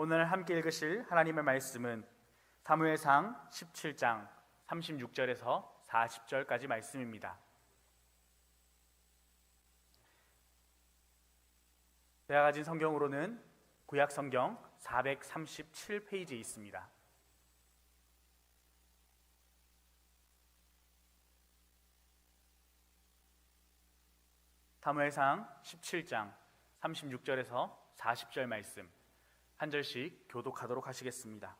오늘 함께 읽으실 하나님의 말씀은 사무엘상 17장 36절에서 40절까지 말씀입니다. 제가 가진 성경으로는 구약 성경 437페이지에 있습니다. 사무엘상 17장 36절에서 40절 말씀 한 절씩 교독하도록 하시겠습니다.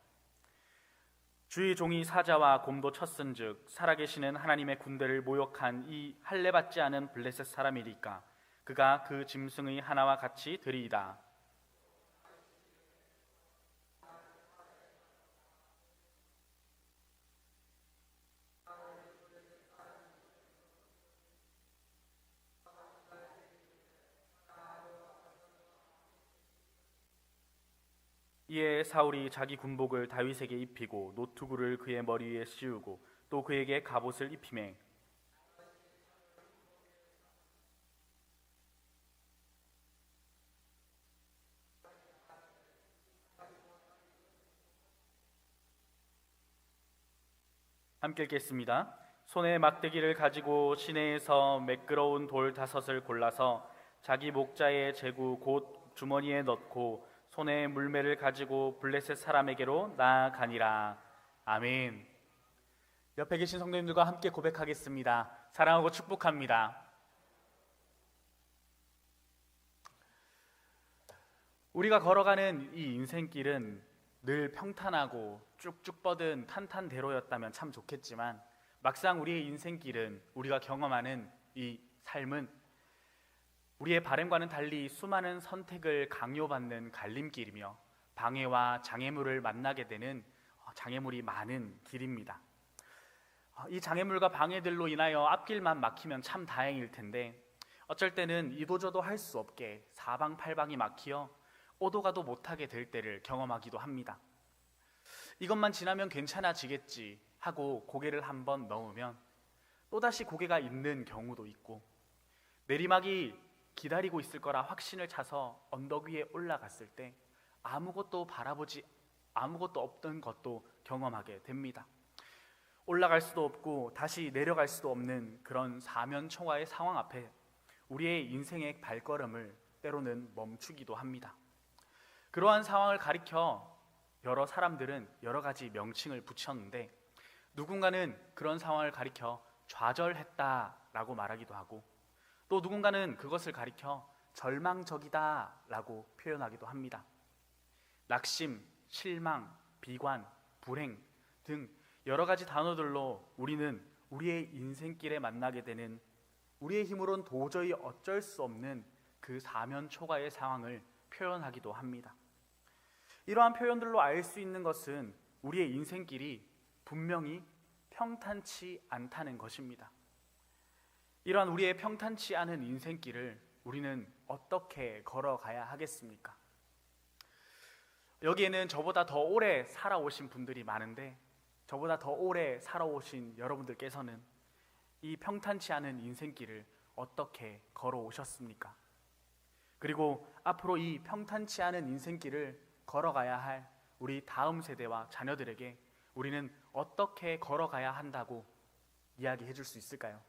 주의 종이 사자와 곰도 쳤은즉 살아계시는 하나님의 군대를 모욕한 이 할례 받지 않은 블레셋 사람이리까 그가 그 짐승의 하나와 같이 들이이다. 이에 사울이 자기 군복을 다윗에게 입히고 노투구를 그의 머리 위에 씌우고 또 그에게 갑옷을 입히매 함께 읽겠습니다. 손에 막대기를 가지고 시내에서 매끄러운 돌 다섯을 골라서 자기 목자의 제구 곧 주머니에 넣고 손에 물매를 가지고 블레셋 사람에게로 나아가니라. 아멘. 옆에 계신 성도님들과 함께 고백하겠습니다. 사랑하고 축복합니다. 우리가 걸어가는 이 인생길은 늘 평탄하고 쭉쭉 뻗은 탄탄대로였다면 참 좋겠지만 막상 우리의 인생길은 우리가 경험하는 이 삶은 우리의 바램과는 달리 수많은 선택을 강요받는 갈림길이며 방해와 장애물을 만나게 되는 어, 장애물이 많은 길입니다. 어, 이 장애물과 방해들로 인하여 앞길만 막히면 참 다행일 텐데 어쩔 때는 이도저도 할 수 없게 사방팔방이 막히어 오도 가도 못하게 될 때를 경험하기도 합니다. 이것만 지나면 괜찮아지겠지 하고 고개를 한번 넣으면 또다시 고개가 있는 경우도 있고 내리막이 기다리고 있을 거라 확신을 차서 언덕 위에 올라갔을 때 아무것도 바라보지 아무것도 없던 것도 경험하게 됩니다. 올라갈 수도 없고 다시 내려갈 수도 없는 그런 사면초가의 상황 앞에 우리의 인생의 발걸음을 때로는 멈추기도 합니다. 그러한 상황을 가리켜 여러 사람들은 여러 가지 명칭을 붙였는데 누군가는 그런 상황을 가리켜 좌절했다라고 말하기도 하고 또 누군가는 그것을 가리켜 절망적이다라고 표현하기도 합니다. 낙심, 실망, 비관, 불행 등 여러 가지 단어들로 우리는 우리의 인생길에 만나게 되는 우리의 힘으론 도저히 어쩔 수 없는 그 사면 초과의 상황을 표현하기도 합니다. 이러한 표현들로 알 수 있는 것은 우리의 인생길이 분명히 평탄치 않다는 것입니다. 이러한 우리의 평탄치 않은 인생길을 우리는 어떻게 걸어가야 하겠습니까? 여기에는 저보다 더 오래 살아오신 분들이 많은데 저보다 더 오래 살아오신 여러분들께서는 이 평탄치 않은 인생길을 어떻게 걸어오셨습니까? 그리고 앞으로 이 평탄치 않은 인생길을 걸어가야 할 우리 다음 세대와 자녀들에게 우리는 어떻게 걸어가야 한다고 이야기해 줄 수 있을까요?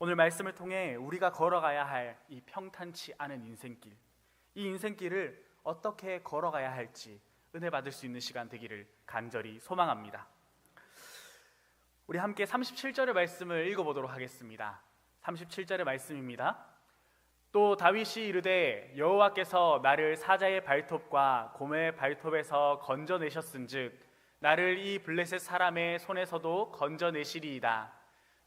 오늘 말씀을 통해 우리가 걸어가야 할 이 평탄치 않은 인생길, 이 인생길을 어떻게 걸어가야 할지 은혜 받을 수 있는 시간 되기를 간절히 소망합니다. 우리 함께 37절의 말씀을 읽어보도록 하겠습니다. 37절의 말씀입니다. 또 다윗이 이르되 여호와께서 나를 사자의 발톱과 곰의 발톱에서 건져내셨은즉 나를 이 블레셋 사람의 손에서도 건져내시리이다.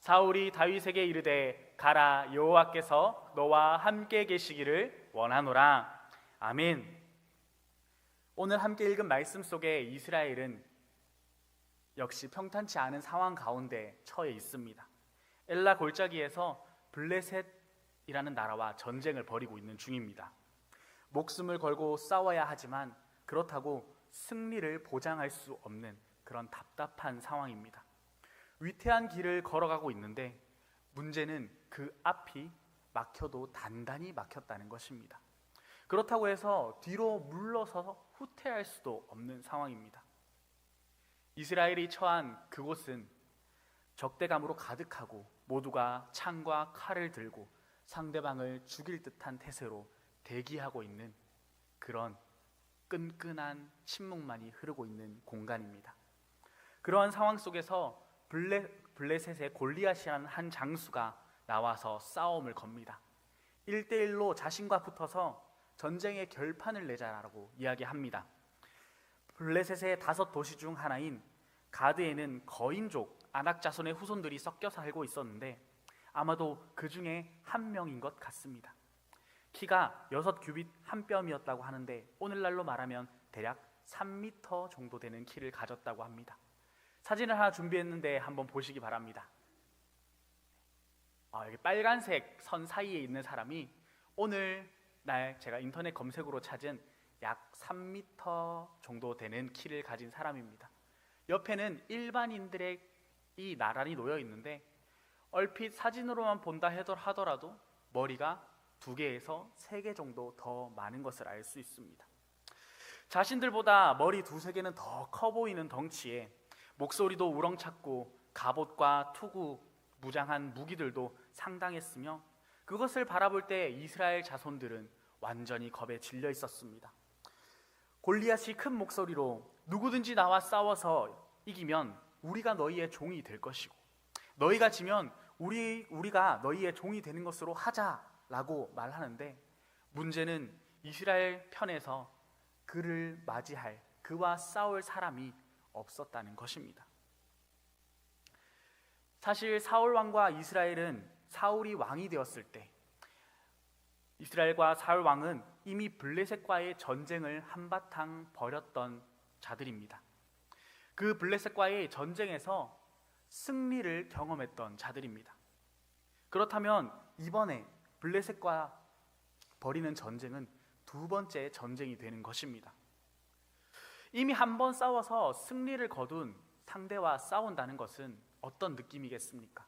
사울이 다윗에게 이르되 가라 여호와께서 너와 함께 계시기를 원하노라. 아멘. 오늘 함께 읽은 말씀 속에 이스라엘은 역시 평탄치 않은 상황 가운데 처해 있습니다. 엘라 골짜기에서 블레셋이라는 나라와 전쟁을 벌이고 있는 중입니다. 목숨을 걸고 싸워야 하지만 그렇다고 승리를 보장할 수 없는 그런 답답한 상황입니다. 위태한 길을 걸어가고 있는데 문제는 그 앞이 막혀도 단단히 막혔다는 것입니다. 그렇다고 해서 뒤로 물러서서 후퇴할 수도 없는 상황입니다. 이스라엘이 처한 그곳은 적대감으로 가득하고 모두가 창과 칼을 들고 상대방을 죽일 듯한 태세로 대기하고 있는 그런 끈끈한 침묵만이 흐르고 있는 공간입니다. 그러한 상황 속에서 블레, 블레셋의 골리앗이라는 한 장수가 나와서 싸움을 겁니다. 1대1로 자신과 붙어서 전쟁의 결판을 내자라고 이야기합니다. 블레셋의 다섯 도시 중 하나인 가드에는 거인족 아낙 자손의 후손들이 섞여 살고 있었는데 아마도 그 중에 한 명인 것 같습니다. 키가 여섯 규빗 한 뼘이었다고 하는데 오늘날로 말하면 대략 3미터 정도 되는 키를 가졌다고 합니다. 사진을 하나 준비했는데 한번 보시기 바랍니다. 아, 여기 빨간색 선 사이에 있는 사람이 오늘 날 제가 인터넷 검색으로 찾은 약 3미터 정도 되는 키를 가진 사람입니다. 옆에는 일반인들의 이 나란히 놓여 있는데 얼핏 사진으로만 본다 하더라도 머리가 두 개에서 세 개 정도 더 많은 것을 알 수 있습니다. 자신들보다 머리 두세 개는 더 커 보이는 덩치에 목소리도 우렁찼고 갑옷과 투구 무장한 무기들도 상당했으며 그것을 바라볼 때 이스라엘 자손들은 완전히 겁에 질려 있었습니다. 골리앗이 큰 목소리로 누구든지 나와 싸워서 이기면 우리가 너희의 종이 될 것이고 너희가 지면 우리 우리가 너희의 종이 되는 것으로 하자라고 말하는데 문제는 이스라엘 편에서 그를 맞이할 그와 싸울 사람이 없었다는 것입니다. 사실 사울 왕과 이스라엘은 사울이 왕이 되었을 때 이스라엘과 사울 왕은 이미 블레셋과의 전쟁을 한바탕 벌였던 자들입니다. 그 블레셋과의 전쟁에서 승리를 경험했던 자들입니다. 그렇다면 이번에 블레셋과 벌이는 전쟁은 두 번째 전쟁이 되는 것입니다. 이미 한 번 싸워서 승리를 거둔 상대와 싸운다는 것은 어떤 느낌이겠습니까?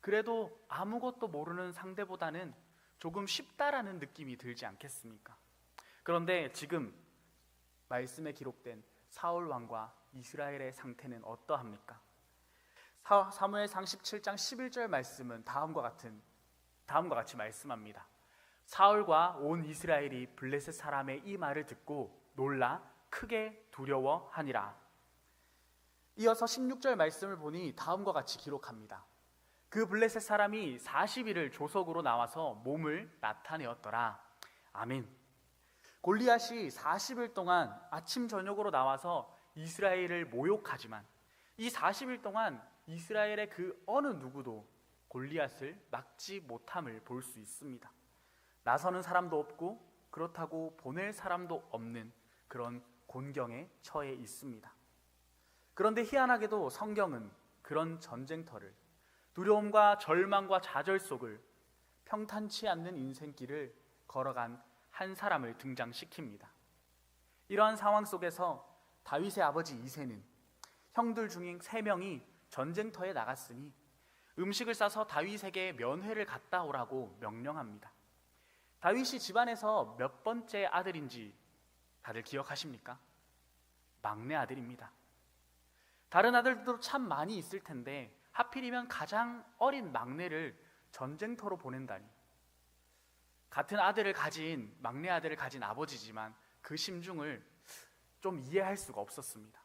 그래도 아무것도 모르는 상대보다는 조금 쉽다라는 느낌이 들지 않겠습니까? 그런데 지금 말씀에 기록된 사울 왕과 이스라엘의 상태는 어떠합니까? 사무엘상 17장 11절 말씀은 다음과 같은 다음과 같이 말씀합니다. 사울과 온 이스라엘이 블레셋 사람의 이 말을 듣고 놀라 크게 두려워하니라. 이어서 16절 말씀을 보니 다음과 같이 기록합니다. 그 블레셋 사람이 40일을 조석으로 나와서 몸을 나타내었더라. 아멘. 골리앗이 40일 동안 아침 저녁으로 나와서 이스라엘을 모욕하지만 이 40일 동안 이스라엘의 그 어느 누구도 골리앗을 막지 못함을 볼 수 있습니다. 나서는 사람도 없고 그렇다고 보낼 사람도 없는 그런 곤경에 처해 있습니다. 그런데 희한하게도 성경은 그런 전쟁터를 두려움과 절망과 좌절 속을 평탄치 않는 인생길을 걸어간 한 사람을 등장시킵니다. 이러한 상황 속에서 다윗의 아버지 이세는 형들 중인 세 명이 전쟁터에 나갔으니 음식을 싸서 다윗에게 면회를 갔다 오라고 명령합니다. 다윗이 집안에서 몇 번째 아들인지 다들 기억하십니까? 막내 아들입니다. 다른 아들도 참 많이 있을 텐데 하필이면 가장 어린 막내를 전쟁터로 보낸다니. 같은 아들을 가진 막내 아들을 가진 아버지지만 그 심중을 좀 이해할 수가 없었습니다.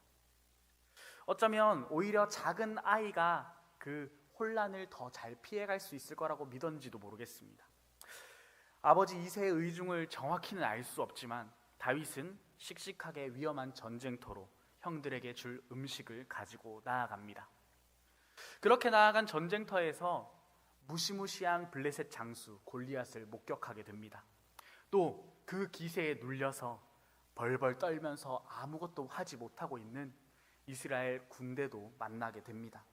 어쩌면 오히려 작은 아이가 그 혼란을 더 잘 피해갈 수 있을 거라고 믿었는지도 모르겠습니다. 아버지 이세의 의중을 정확히는 알 수 없지만 다윗은 씩씩하게 위험한 전쟁터로 형들에게 줄 음식을 가지고 나아갑니다. 그렇게 나아간 전쟁터에서 무시무시한 블레셋 장수 골리앗을 목격하게 됩니다. 또 그 기세에 눌려서 벌벌 떨면서 아무것도 하지 못하고 있는 이스라엘 군대도 만나게 됩니다.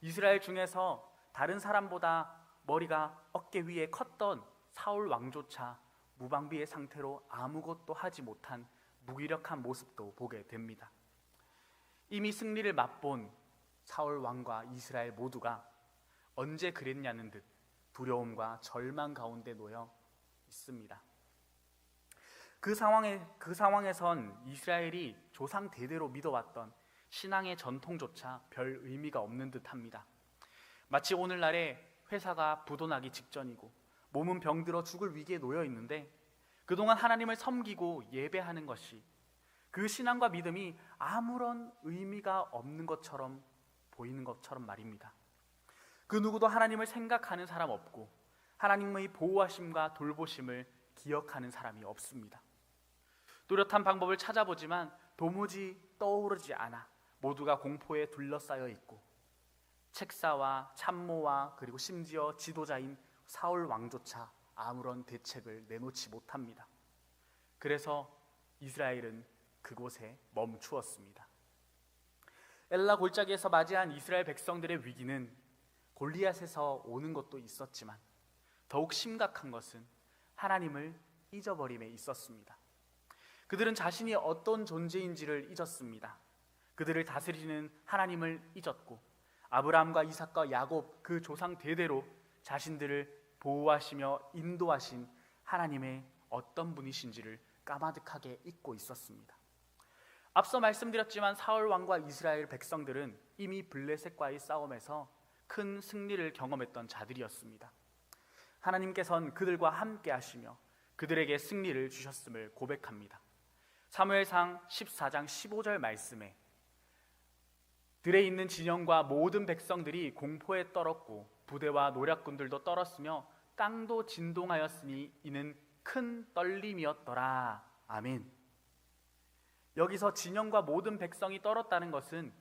이스라엘 중에서 다른 사람보다 머리가 어깨 위에 컸던 사울 왕조차 무방비의 상태로 아무것도 하지 못한 무기력한 모습도 보게 됩니다. 이미 승리를 맛본 사울 왕과 이스라엘 모두가 언제 그랬냐는 듯 두려움과 절망 가운데 놓여 있습니다. 그 상황에 그 상황에선 이스라엘이 조상 대대로 믿어왔던 신앙의 전통조차 별 의미가 없는 듯합니다. 마치 오늘날에 회사가 부도나기 직전이고 몸은 병들어 죽을 위기에 놓여 있는데 그동안 하나님을 섬기고 예배하는 것이 그 신앙과 믿음이 아무런 의미가 없는 것처럼 보이는 것처럼 말입니다. 그 누구도 하나님을 생각하는 사람 없고 하나님의 보호하심과 돌보심을 기억하는 사람이 없습니다. 뚜렷한 방법을 찾아보지만 도무지 떠오르지 않아 모두가 공포에 둘러싸여 있고 책사와 참모와 그리고 심지어 지도자인 사울 왕조차 아무런 대책을 내놓지 못합니다. 그래서 이스라엘은 그곳에 멈추었습니다. 엘라 골짜기에서 맞이한 이스라엘 백성들의 위기는 골리앗에서 오는 것도 있었지만 더욱 심각한 것은 하나님을 잊어버림에 있었습니다. 그들은 자신이 어떤 존재인지를 잊었습니다. 그들을 다스리는 하나님을 잊었고 아브라함과 이삭과 야곱 그 조상 대대로 자신들을 보호하시며 인도하신 하나님의 어떤 분이신지를 까마득하게 잊고 있었습니다. 앞서 말씀드렸지만 사울 왕과 이스라엘 백성들은 이미 블레셋과의 싸움에서 큰 승리를 경험했던 자들이었습니다. 하나님께서는 그들과 함께 하시며 그들에게 승리를 주셨음을 고백합니다. 사무엘상 14장 15절 말씀에 들에 있는 진영과 모든 백성들이 공포에 떨었고 부대와 노략군들도 떨었으며 땅도 진동하였으니 이는 큰 떨림이었더라. 아멘. 여기서 진영과 모든 백성이 떨었다는 것은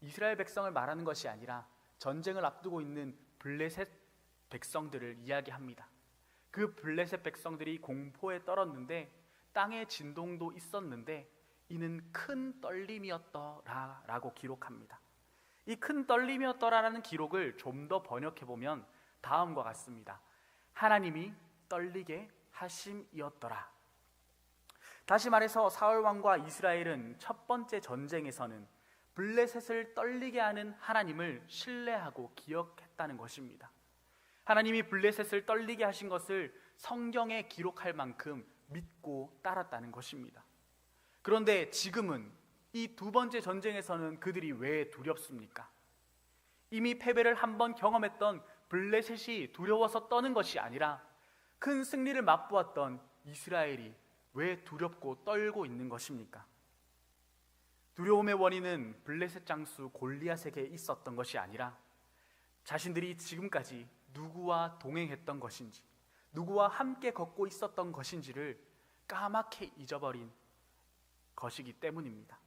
이스라엘 백성을 말하는 것이 아니라 전쟁을 앞두고 있는 블레셋 백성들을 이야기합니다. 그 블레셋 백성들이 공포에 떨었는데 땅의 진동도 있었는데 이는 큰 떨림이었더라라고 기록합니다. 이 큰 떨림이었더라라는 기록을 좀 더 번역해 보면 다음과 같습니다. 하나님이 떨리게 하심이었더라. 다시 말해서 사울 왕과 이스라엘은 첫 번째 전쟁에서는 블레셋을 떨리게 하는 하나님을 신뢰하고 기억했다는 것입니다. 하나님이 블레셋을 떨리게 하신 것을 성경에 기록할 만큼 믿고 따랐다는 것입니다. 그런데 지금은 이 두 번째 전쟁에서는 그들이 왜 두렵습니까? 이미 패배를 한 번 경험했던 블레셋이 두려워서 떠는 것이 아니라 큰 승리를 맛보았던 이스라엘이 왜 두렵고 떨고 있는 것입니까? 두려움의 원인은 블레셋 장수 골리앗에게 있었던 것이 아니라 자신들이 지금까지 누구와 동행했던 것인지, 누구와 함께 걷고 있었던 것인지를 까맣게 잊어버린 것이기 때문입니다.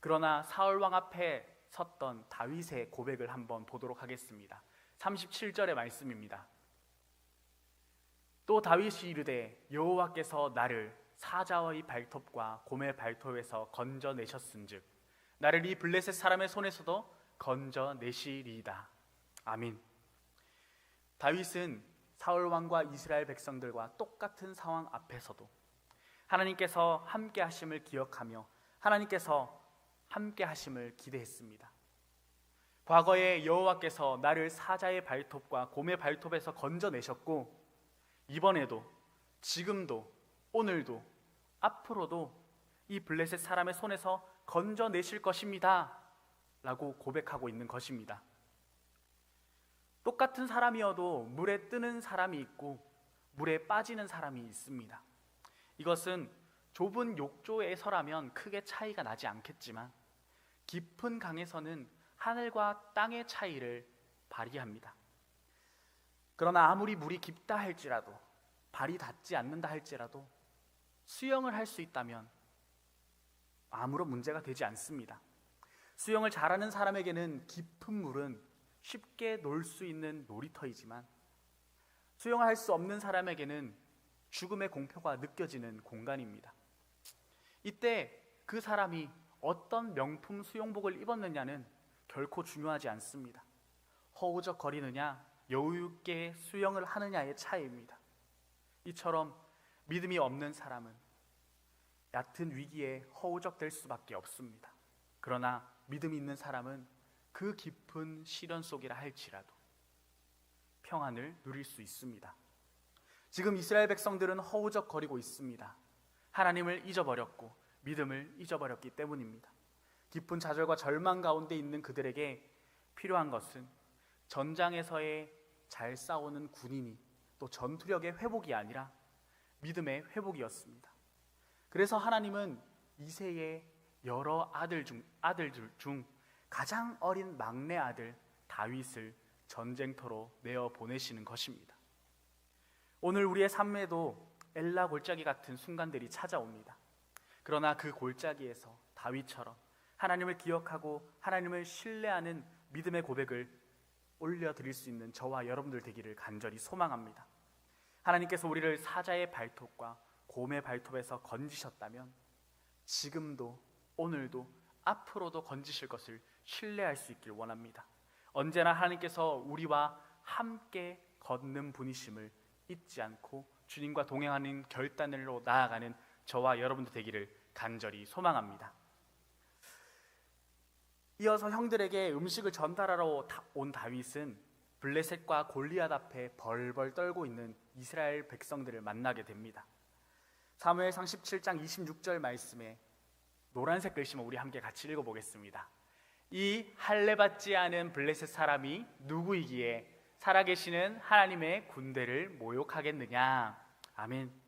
그러나 사울 왕 앞에 섰던 다윗의 고백을 한번 보도록 하겠습니다. 37절의 말씀입니다. 또 다윗이 이르되 여호와께서 나를 사자의 발톱과 곰의 발톱에서 건져내셨은즉 나를 이 블레셋 사람의 손에서도 건져내시리이다. 아민. 다윗은 사울 왕과 이스라엘 백성들과 똑같은 상황 앞에서도 하나님께서 함께 하심을 기억하며 하나님께서 함께 하심을 기대했습니다. 과거에 여호와께서 나를 사자의 발톱과 곰의 발톱에서 건져내셨고 이번에도 지금도 오늘도 앞으로도 이 블레셋 사람의 손에서 건져내실 것입니다. 라고 고백하고 있는 것입니다. 똑같은 사람이어도 물에 뜨는 사람이 있고 물에 빠지는 사람이 있습니다. 이것은 좁은 욕조에서라면 크게 차이가 나지 않겠지만 깊은 강에서는 하늘과 땅의 차이를 발휘합니다. 그러나 아무리 물이 깊다 할지라도 발이 닿지 않는다 할지라도 수영을 할 수 있다면 아무런 문제가 되지 않습니다. 수영을 잘하는 사람에게는 깊은 물은 쉽게 놀 수 있는 놀이터이지만 수영을 할 수 없는 사람에게는 죽음의 공표가 느껴지는 공간입니다. 이때 그 사람이 어떤 명품 수영복을 입었느냐는 결코 중요하지 않습니다. 허우적 거리느냐, 여유 있게 수영을 하느냐의 차이입니다. 이처럼 믿음이 없는 사람은 얕은 위기에 허우적될 수밖에 없습니다. 그러나 믿음이 있는 사람은 그 깊은 시련 속이라 할지라도 평안을 누릴 수 있습니다. 지금 이스라엘 백성들은 허우적거리고 있습니다. 하나님을 잊어버렸고 믿음을 잊어버렸기 때문입니다. 깊은 좌절과 절망 가운데 있는 그들에게 필요한 것은 전장에서의 잘 싸우는 군인이 또 전투력의 회복이 아니라 믿음의 회복이었습니다. 그래서 하나님은 이세의 여러 아들 중 아들들 중 가장 어린 막내 아들 다윗을 전쟁터로 내어 보내시는 것입니다. 오늘 우리의 삶에도 엘라 골짜기 같은 순간들이 찾아옵니다. 그러나 그 골짜기에서 다윗처럼 하나님을 기억하고 하나님을 신뢰하는 믿음의 고백을 올려드릴 수 있는 저와 여러분들 되기를 간절히 소망합니다. 하나님께서 우리를 사자의 발톱과 곰의 발톱에서 건지셨다면 지금도 오늘도 앞으로도 건지실 것을 신뢰할 수 있길 원합니다. 언제나 하나님께서 우리와 함께 걷는 분이심을 잊지 않고 주님과 동행하는 결단으로 나아가는 저와 여러분들 되기를 간절히 소망합니다. 이어서 형들에게 음식을 전달하러 온 다윗은 블레셋과 골리앗 앞에 벌벌 떨고 있는 이스라엘 백성들을 만나게 됩니다. 사무엘상 17장 26절 말씀에 노란색 글씨만 우리 함께 같이 읽어보겠습니다. 이 할례 받지 않은 블레셋 사람이 누구이기에 살아계시는 하나님의 군대를 모욕하겠느냐? 아멘.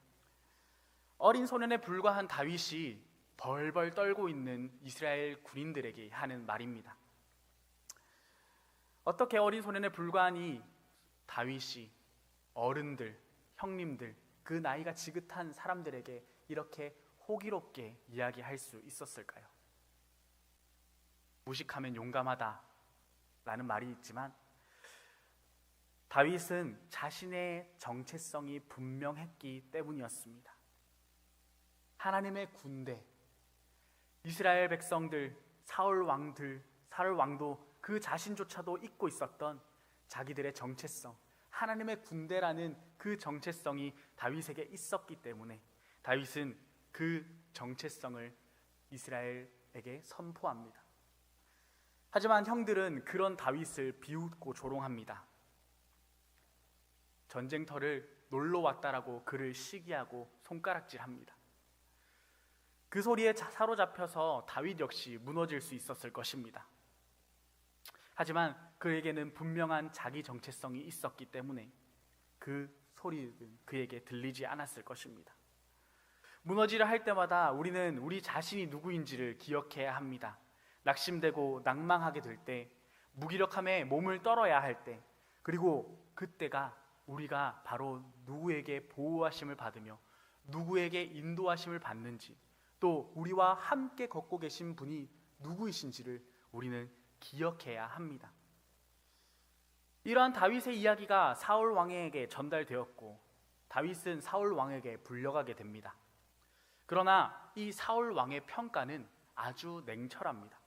어린 소년에 불과한 다윗이 벌벌 떨고 있는 이스라엘 군인들에게 하는 말입니다. 어떻게 어린 소년에 불과한 이 다윗이 어른들, 형님들, 그 나이가 지긋한 사람들에게 이렇게 호기롭게 이야기할 수 있었을까요? 무식하면 용감하다 라는 말이 있지만 다윗은 자신의 정체성이 분명했기 때문이었습니다. 하나님의 군대, 이스라엘 백성들, 사울 왕들, 사울 왕도 그 자신조차도 잊고 있었던 자기들의 정체성, 하나님의 군대라는 그 정체성이 다윗에게 있었기 때문에 다윗은 그 정체성을 이스라엘에게 선포합니다. 하지만 형들은 그런 다윗을 비웃고 조롱합니다. 전쟁터를 놀러 왔다라고 그를 시기하고 손가락질합니다. 그 소리에 사로잡혀서 다윗 역시 무너질 수 있었을 것입니다. 하지만 그에게는 분명한 자기 정체성이 있었기 때문에 그 소리는 그에게 들리지 않았을 것입니다. 무너지려 할 때마다 우리는 우리 자신이 누구인지를 기억해야 합니다. 낙심되고 낭망하게 될 때, 무기력함에 몸을 떨어야 할 때, 그리고 그때가 우리가 바로 누구에게 보호하심을 받으며 누구에게 인도하심을 받는지 또 우리와 함께 걷고 계신 분이 누구이신지를 우리는 기억해야 합니다. 이러한 다윗의 이야기가 사울 왕에게 전달되었고 다윗은 사울 왕에게 불려가게 됩니다. 그러나 이 사울 왕의 평가는 아주 냉철합니다.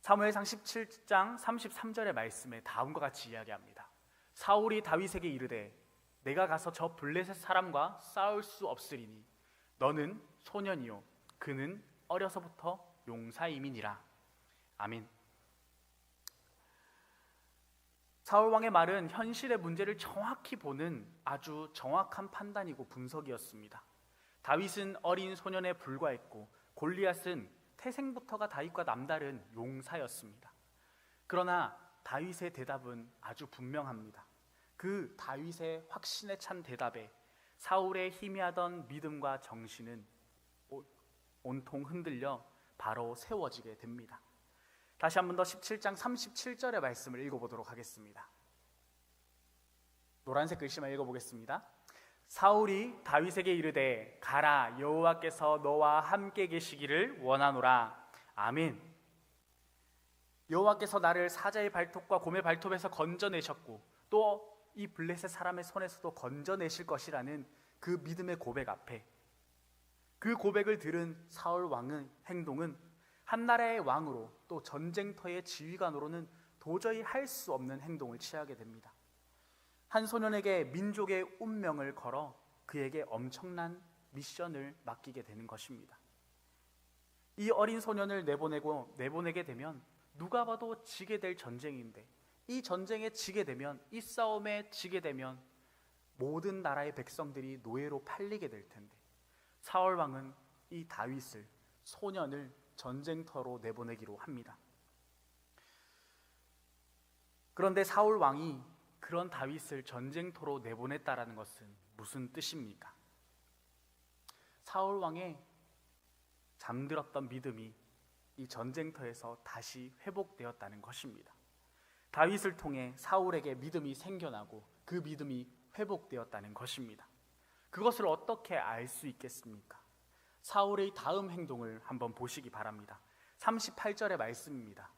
사무엘상 17장 33절의 말씀에 다음과 같이 이야기합니다. 사울이 다윗에게 이르되 내가 가서 저 블레셋 사람과 싸울 수 없으리니 너는 소년이요 그는 어려서부터 용사임이니라. 아멘. 사울 왕의 말은 현실의 문제를 정확히 보는 아주 정확한 판단이고 분석이었습니다. 다윗은 어린 소년에 불과했고 골리앗은 태생부터가 다윗과 남다른 용사였습니다. 그러나 다윗의 대답은 아주 분명합니다. 그 다윗의 확신에 찬 대답에 사울의 희미하던 믿음과 정신은 온통 흔들려 바로 세워지게 됩니다. 다시 한 번 더 17장 37절의 말씀을 읽어보도록 하겠습니다. 노란색 글씨만 읽어보겠습니다. 사울이 다윗에게 이르되 가라 여호와께서 너와 함께 계시기를 원하노라 아멘. 여호와께서 나를 사자의 발톱과 곰의 발톱에서 건져내셨고 또 이 블레셋 사람의 손에서도 건져내실 것이라는 그 믿음의 고백 앞에 그 고백을 들은 사울 왕의 행동은 한 나라의 왕으로 또 전쟁터의 지휘관으로는 도저히 할 수 없는 행동을 취하게 됩니다. 한 소년에게 민족의 운명을 걸어 그에게 엄청난 미션을 맡기게 되는 것입니다. 이 어린 소년을 내보내고 내보내게 되면 누가 봐도 지게 될 전쟁인데 이 전쟁에 지게 되면 이 싸움에 지게 되면 모든 나라의 백성들이 노예로 팔리게 될 텐데 사울 왕은 이 다윗을 소년을 전쟁터로 내보내기로 합니다. 그런데 사울 왕이 그런 다윗을 전쟁터로 내보냈다라는 것은 무슨 뜻입니까? 사울 왕의 잠들었던 믿음이 이 전쟁터에서 다시 회복되었다는 것입니다. 다윗을 통해 사울에게 믿음이 생겨나고 그 믿음이 회복되었다는 것입니다. 그것을 어떻게 알 수 있겠습니까? 사울의 다음 행동을 한번 보시기 바랍니다. 38절의 말씀입니다.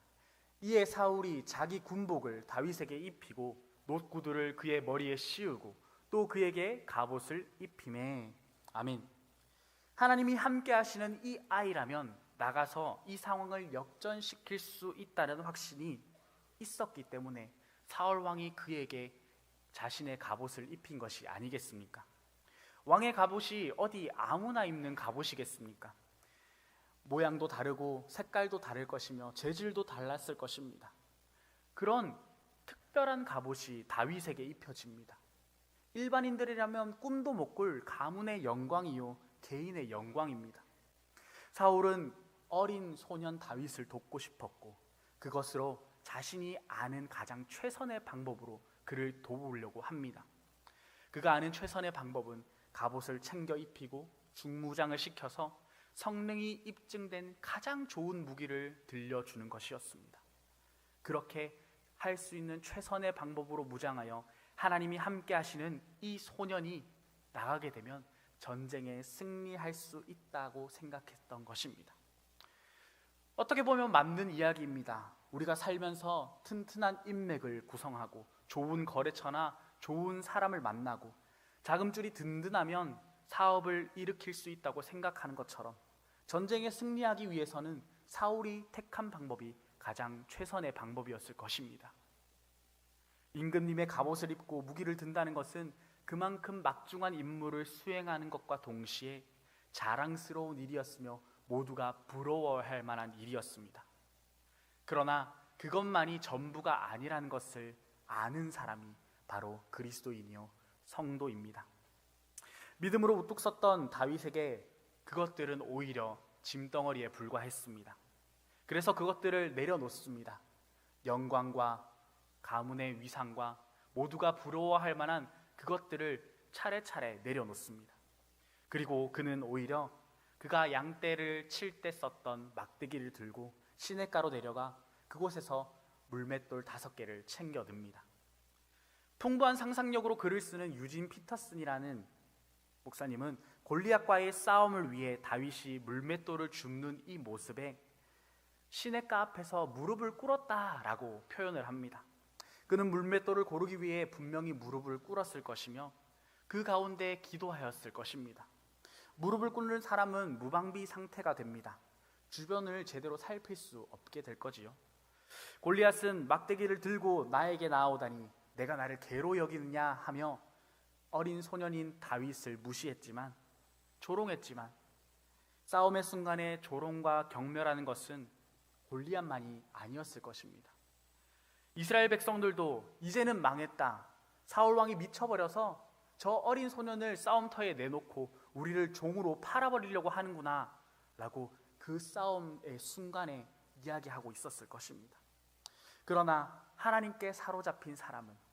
이에 사울이 자기 군복을 다윗에게 입히고 노구두를 그의 머리에 씌우고 또 그에게 갑옷을 입힘에 아멘. 하나님이 함께 하시는 이 아이라면 나가서 이 상황을 역전시킬 수 있다는 확신이 있었기 때문에 사울 왕이 그에게 자신의 갑옷을 입힌 것이 아니겠습니까? 왕의 갑옷이 어디 아무나 입는 갑옷이겠습니까? 모양도 다르고 색깔도 다를 것이며 재질도 달랐을 것입니다. 그런 특별한 갑옷이 다윗에게 입혀집니다. 일반인들이라면 꿈도 못 꿀 가문의 영광이요 개인의 영광입니다. 사울은 어린 소년 다윗을 돕고 싶었고 그것으로 자신이 아는 가장 최선의 방법으로 그를 도우려고 합니다. 그가 아는 최선의 방법은 갑옷을 챙겨 입히고 중무장을 시켜서 성능이 입증된 가장 좋은 무기를 들려주는 것이었습니다. 그렇게 할 수 있는 최선의 방법으로 무장하여 하나님이 함께 하시는 이 소년이 나가게 되면 전쟁에 승리할 수 있다고 생각했던 것입니다. 어떻게 보면 맞는 이야기입니다. 우리가 살면서 튼튼한 인맥을 구성하고 좋은 거래처나 좋은 사람을 만나고 자금줄이 든든하면 사업을 일으킬 수 있다고 생각하는 것처럼 전쟁에 승리하기 위해서는 사울이 택한 방법이 가장 최선의 방법이었을 것입니다. 임금님의 갑옷을 입고 무기를 든다는 것은 그만큼 막중한 임무를 수행하는 것과 동시에 자랑스러운 일이었으며 모두가 부러워할 만한 일이었습니다. 그러나 그것만이 전부가 아니라는 것을 아는 사람이 바로 그리스도이며 성도입니다. 믿음으로 우뚝 섰던 다윗에게 그것들은 오히려 짐덩어리에 불과했습니다. 그래서 그것들을 내려놓습니다. 영광과 가문의 위상과 모두가 부러워할 만한 그것들을 차례차례 내려놓습니다. 그리고 그는 오히려 그가 양떼를 칠 때 썼던 막대기를 들고 시냇가로 내려가 그곳에서 물맷돌 다섯 개를 챙겨 듭니다. 풍부한 상상력으로 글을 쓰는 유진 피터슨이라는 목사님은 골리앗과의 싸움을 위해 다윗이 물맷돌을 줍는 이 모습에 시냇가 앞에서 무릎을 꿇었다라고 표현을 합니다. 그는 물맷돌을 고르기 위해 분명히 무릎을 꿇었을 것이며 그 가운데 기도하였을 것입니다. 무릎을 꿇는 사람은 무방비 상태가 됩니다. 주변을 제대로 살필 수 없게 될 거지요. 골리앗은 막대기를 들고 나에게 나오다니 내가 나를 개로 여기느냐 하며 어린 소년인 다윗을 무시했지만 조롱했지만 싸움의 순간에 조롱과 경멸하는 것은 골리앗만이 아니었을 것입니다. 이스라엘 백성들도 이제는 망했다. 사울 왕이 미쳐버려서 저 어린 소년을 싸움터에 내놓고 우리를 종으로 팔아버리려고 하는구나 라고 그 싸움의 순간에 이야기하고 있었을 것입니다. 그러나 하나님께 사로잡힌 사람은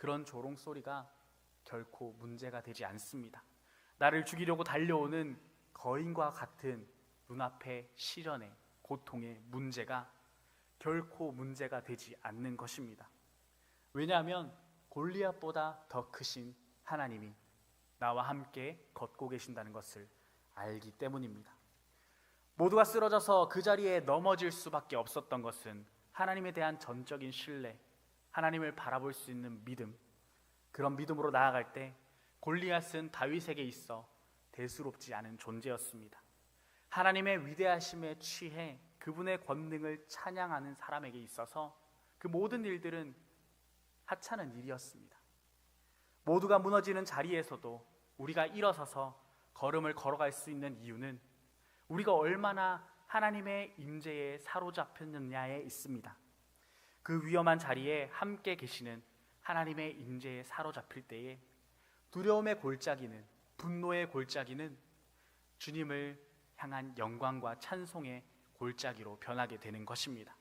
그런 조롱 소리가 결코 문제가 되지 않습니다. 나를 죽이려고 달려오는 거인과 같은 눈앞의 시련의 고통의 문제가 결코 문제가 되지 않는 것입니다. 왜냐하면 골리앗보다 더 크신 하나님이 나와 함께 걷고 계신다는 것을 알기 때문입니다. 모두가 쓰러져서 그 자리에 넘어질 수밖에 없었던 것은 하나님에 대한 전적인 신뢰, 하나님을 바라볼 수 있는 믿음, 그런 믿음으로 나아갈 때 골리앗은 다윗에게 있어 대수롭지 않은 존재였습니다. 하나님의 위대하심에 취해 그분의 권능을 찬양하는 사람에게 있어서 그 모든 일들은 하찮은 일이었습니다. 모두가 무너지는 자리에서도 우리가 일어서서 걸음을 걸어갈 수 있는 이유는 우리가 얼마나 하나님의 임재에 사로잡혔느냐에 있습니다. 그 위험한 자리에 함께 계시는 하나님의 임재에 사로잡힐 때에 두려움의 골짜기는 분노의 골짜기는 주님을 향한 영광과 찬송의 골짜기로 변하게 되는 것입니다.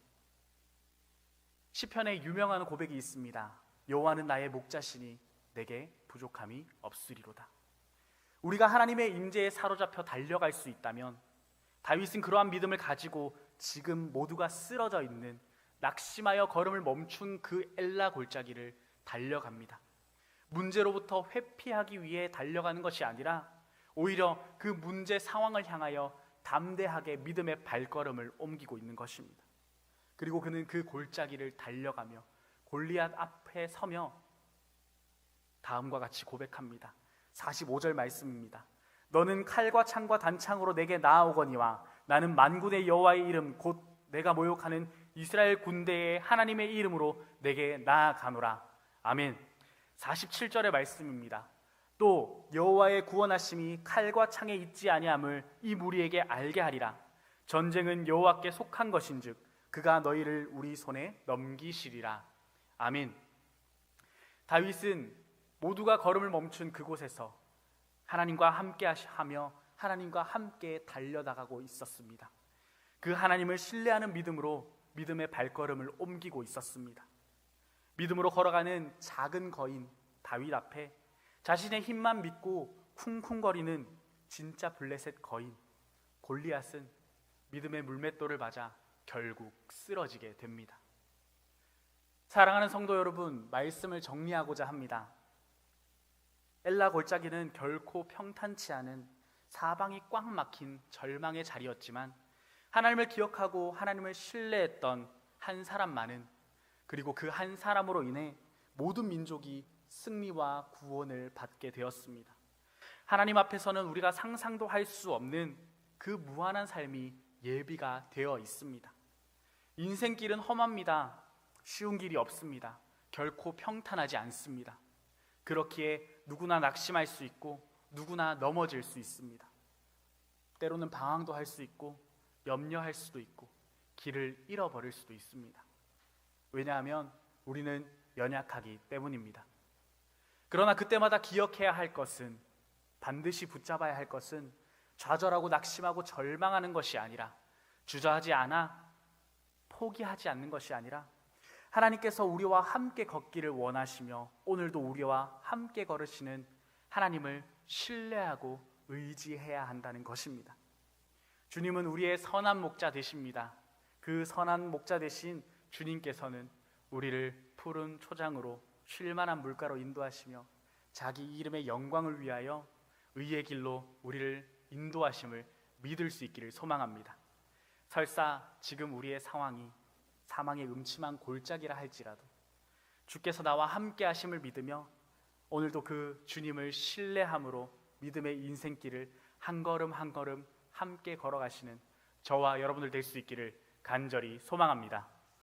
시편에 유명한 고백이 있습니다. 여호와는 나의 목자시니 내게 부족함이 없으리로다. 우리가 하나님의 임재에 사로잡혀 달려갈 수 있다면 다윗은 그러한 믿음을 가지고 지금 모두가 쓰러져 있는 낙심하여 걸음을 멈춘 그 엘라 골짜기를 달려갑니다. 문제로부터 회피하기 위해 달려가는 것이 아니라 오히려 그 문제 상황을 향하여 담대하게 믿음의 발걸음을 옮기고 있는 것입니다. 그리고 그는 그 골짜기를 달려가며 골리앗 앞에 서며 다음과 같이 고백합니다. 45절 말씀입니다. 너는 칼과 창과 단창으로 내게 나아오거니와 나는 만군의 여호와의 이름 곧 내가 모욕하는 이스라엘 군대의 하나님의 이름으로 내게 나아가노라. 아멘. 47절의 말씀입니다. 또 여호와의 구원하심이 칼과 창에 있지 아니함을 이 무리에게 알게 하리라. 전쟁은 여호와께 속한 것인즉 그가 너희를 우리 손에 넘기시리라. 아멘. 다윗은 모두가 걸음을 멈춘 그곳에서 하나님과 함께 하며 하나님과 함께 달려나가고 있었습니다. 그 하나님을 신뢰하는 믿음으로 믿음의 발걸음을 옮기고 있었습니다. 믿음으로 걸어가는 작은 거인 다윗 앞에 자신의 힘만 믿고 쿵쿵거리는 진짜 블레셋 거인 골리앗은 믿음의 물맷돌을 맞아 결국 쓰러지게 됩니다. 사랑하는 성도 여러분, 말씀을 정리하고자 합니다. 엘라 골짜기는 결코 평탄치 않은 사방이 꽉 막힌 절망의 자리였지만 하나님을 기억하고 하나님을 신뢰했던 한 사람만은 그리고 그 한 사람으로 인해 모든 민족이 승리와 구원을 받게 되었습니다. 하나님 앞에서는 우리가 상상도 할 수 없는 그 무한한 삶이 예비가 되어 있습니다. 인생길은 험합니다. 쉬운 길이 없습니다. 결코 평탄하지 않습니다. 그렇기에 누구나 낙심할 수 있고 누구나 넘어질 수 있습니다. 때로는 방황도 할 수 있고 염려할 수도 있고 길을 잃어버릴 수도 있습니다. 왜냐하면 우리는 연약하기 때문입니다. 그러나 그때마다 기억해야 할 것은 반드시 붙잡아야 할 것은 좌절하고 낙심하고 절망하는 것이 아니라 주저하지 않아 포기하지 않는 것이 아니라 하나님께서 우리와 함께 걷기를 원하시며 오늘도 우리와 함께 걸으시는 하나님을 신뢰하고 의지해야 한다는 것입니다. 주님은 우리의 선한 목자 되십니다. 그 선한 목자 되신 주님께서는 우리를 푸른 초장으로 쉴 만한 물가로 인도하시며 자기 이름의 영광을 위하여 의의 길로 우리를 인도하심을 믿을 수 있기를 소망합니다. 설사 지금 우리의 상황이 사망의 음침한 골짜기라 할지라도 주께서 나와 함께 하심을 믿으며 오늘도 그 주님을 신뢰함으로 믿음의 인생길을 한 걸음 한 걸음 함께 걸어가시는 저와 여러분들 될 수 있기를 간절히 소망합니다.